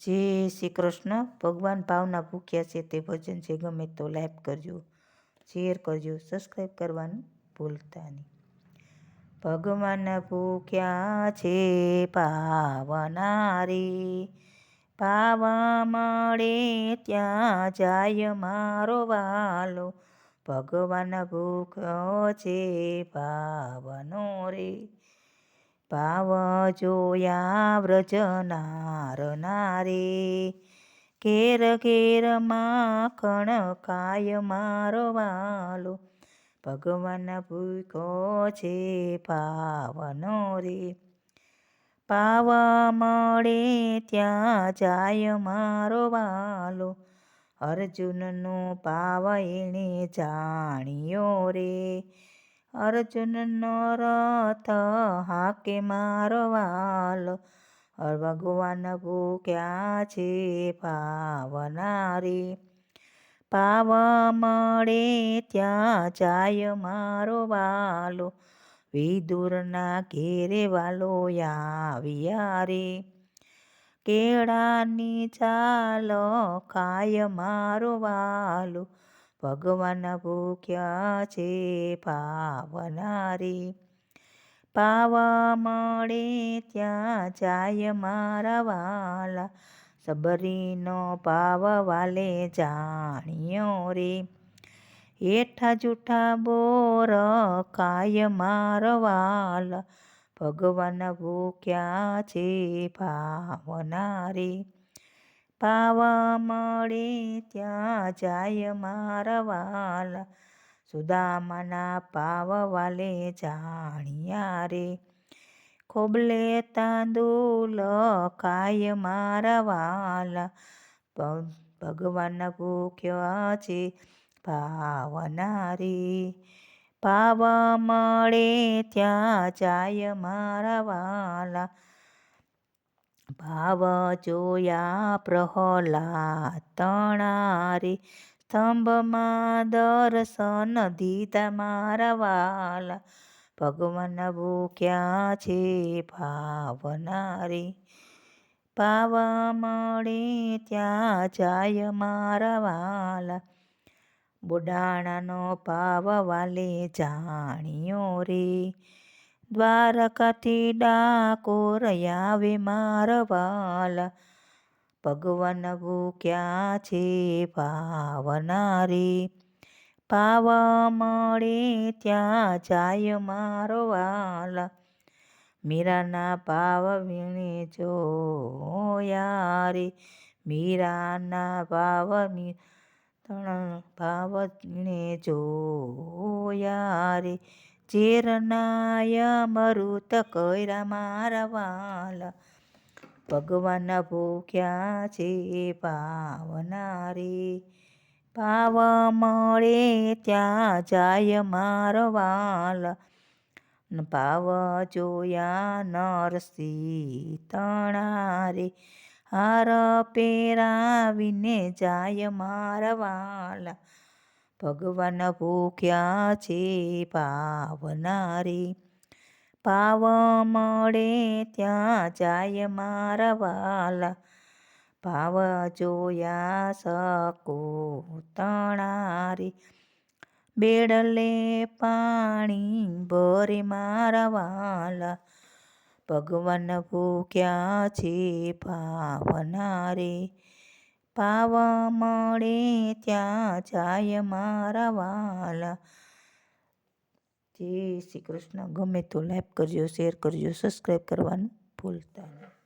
જય શ્રી કૃષ્ણ ભગવાન ભાવના ભૂખ્યા છે તે ભજન છે ગમે તો લાઈક કરજો. શેર કરજો. સબસ્ક્રાઈબ કરવાનું ભૂલતા નહીં. ભગવાન ભૂખ્યા છે પાવનારે, પાવા મળે ત્યાં જાય મારો વાલો. ભગવાન ભૂખ્યો છે પાવનો રે. ભાવ જોયા વ્રજનાર નારે ઘેર ઘેર માખણ કાય મારો વાલો ભગવાન ભૂખો છે પાવનો રે પાવ મળે ત્યાં જાય મારો વાલો અર્જુનનો પાવ એણે જાણ્યો રે અર્જુનનો રથ હાકે મારો વાલો ભગવાન ભૂખ્યા છે પાવનારી પાવ મળે ત્યાં જાય મારો વાલો. વિદુરના ઘેરે વાલો આવ્યા રે. કેળાની ચાલ ખાય મારો વાલો. ભગવાન ભૂખ્યા છે પાવનારી પાવા મળે ત્યાં જાય મારા વાલા, સબરીનો પાવ વાલે જાણ્યો રે. હેઠા જૂઠા બોર કાય મારવાલ ભગવાન ભૂખ્યા છે ભાવનારી. પાવા મળે ત્યાં જાય મારા વાલા. સુદામાના પાવ વાલે જાણ્યા રે, ખોબલે તાંદુલ ખાય મારા વાલા. ભગવાન ભૂખ્યા છે ભાવનારી પાવા મળે ત્યાં જાય મારા વાલા. ભાવ જોયા પ્રહલા તણારે, સ્તંભમાં દર્શન દીધા મારા વાલા, ભગવાન ભૂખ્યા છે ભાવનારે. પાવા મળે ત્યાં જાય મારા વાલા, બોડાણાનો પાવ વાલે જાણ્યો રે. દ્વારકાથી ડાકોર આવે વાલ વાલા ભગવાન ભૂખ્યા છે ભાવનારી. પાવ મળે ત્યાં જાય મારો વાલા મીરાના ભાવ વીણે જો રે મીરાના ભાવ ત્રણ ભાવ વીણે જો રે ચેરનાય મરુત કૈરા મારા વાલા. ભગવાન ભૂખ્યા છે પાવનારી પાવ મળે ત્યાં જાય મારવાલ પાવ જોયા નરસિંહ તણારે હાર પેરાવીને જાય મારવાલા ભગવાન ભૂખ્યા છે પાવનારે. પાવ મળે ત્યાં જાય મારા વાલા. ભાવ જોયા શકો તણારી બેડલે પાણી ભરે મારા વાલા. ભગવાન ભૂખ્યા છે ભાવનારે પાવ મળે ત્યાં જાય મારા વાલા. જય શ્રી કૃષ્ણ. ગમે તો લાઈક કરજો, શેર કરજો, સબસ્ક્રાઈબ કરવાનું ભૂલતા નહીં.